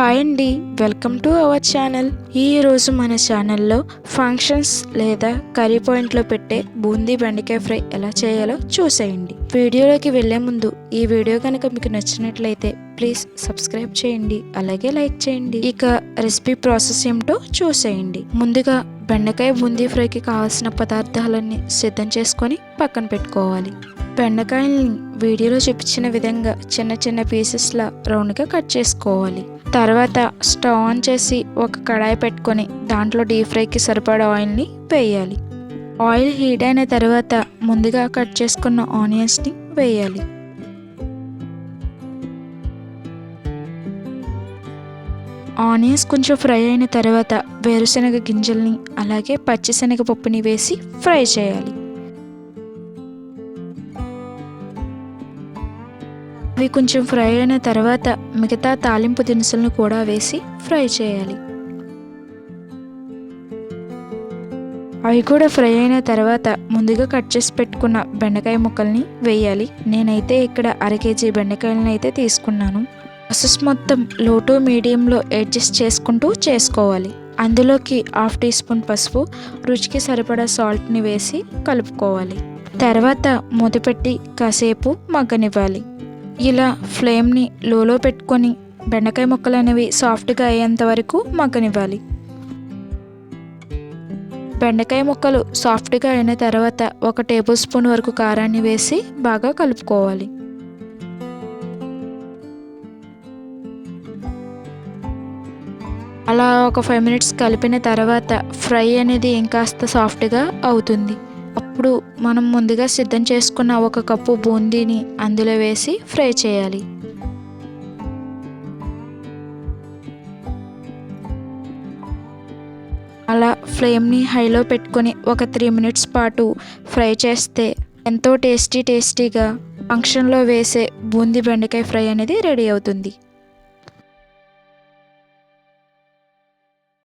Hi అండి welcome to our channel. ఈ రోజు మన ఛానల్లో ఫంక్షన్స్ లేదా కర్రీ పాయింట్లో పెట్టే బూందీ బెండకాయ ఫ్రై ఎలా చేయాలో చూసేయండి. వీడియోలోకి వెళ్ళే ముందు ఈ వీడియో కనుక మీకు నచ్చినట్లయితే ప్లీజ్ సబ్స్క్రైబ్ చేయండి అలాగే లైక్ చేయండి. ఇక రెసిపీ ప్రాసెస్ ఏమిటో చూసేయండి. ముందుగా బెండకాయ బూందీ ఫ్రైకి కావాల్సిన పదార్థాలన్నీ సిద్ధం చేసుకొని పక్కన పెట్టుకోవాలి. బెండకాయల్ని వీడియోలో చూపించిన విధంగా చిన్న చిన్న పీసెస్లా రౌండ్గా కట్ చేసుకోవాలి. తర్వాత స్టవ్ ఆన్ చేసి ఒక కడాయి పెట్టుకొని దాంట్లో డీప్ ఫ్రైకి సరిపడా ఆయిల్ని వేయాలి. ఆయిల్ హీట్ అయిన తర్వాత ముందుగా కట్ చేసుకున్న ఆనియన్స్ని వేయాలి. ఆనియన్స్ కొంచెం ఫ్రై అయిన తర్వాత వేరుశనగ గింజల్ని అలాగే పచ్చిశనగ పప్పుని వేసి ఫ్రై చేయాలి. అవి కొంచెం ఫ్రై అయిన తర్వాత మిగతా తాలింపు దినుసులను కూడా వేసి ఫ్రై చేయాలి. అవి కూడా ఫ్రై అయిన తర్వాత ముందుగా కట్ చేసి పెట్టుకున్న బెండకాయ ముక్కల్ని వేయాలి. నేనైతే ఇక్కడ అర కేజీ బెండకాయలను అయితే తీసుకున్నాను. ప్రాసెస్ మొత్తం లో టు మీడియంలో అడ్జస్ట్ చేసుకుంటూ చేసుకోవాలి. అందులోకి హాఫ్ టీ స్పూన్ పసుపు రుచికి సరిపడా సాల్ట్ని వేసి కలుపుకోవాలి. తర్వాత మూతపెట్టి కాసేపు మగ్గనివ్వాలి. ఇలా ఫ్లేమ్ని లోలో పెట్టుకొని బెండకాయ ముక్కలు అనేవి సాఫ్ట్గా అయ్యేంత వరకు మగ్గనివ్వాలి. బెండకాయ ముక్కలు సాఫ్ట్గా అయిన తర్వాత ఒక టేబుల్ స్పూన్ వరకు కారాన్ని వేసి బాగా కలుపుకోవాలి. అలా ఒక ఫైవ్ మినిట్స్ కలిపిన తర్వాత ఫ్రై అనేది ఇంకాస్త సాఫ్ట్గా అవుతుంది. అప్పుడు మనం ముందుగా సిద్ధం చేసుకున్న ఒక కప్పు బూందీని అందులో వేసి ఫ్రై చేయాలి. అలా ఫ్లేమ్ని హైలో పెట్టుకొని ఒక త్రీ మినిట్స్ పాటు ఫ్రై చేస్తే ఎంతో టేస్టీ టేస్టీగా ఫంక్షన్లో వేసే బూందీ బెండకాయ ఫ్రై అనేది రెడీ అవుతుంది.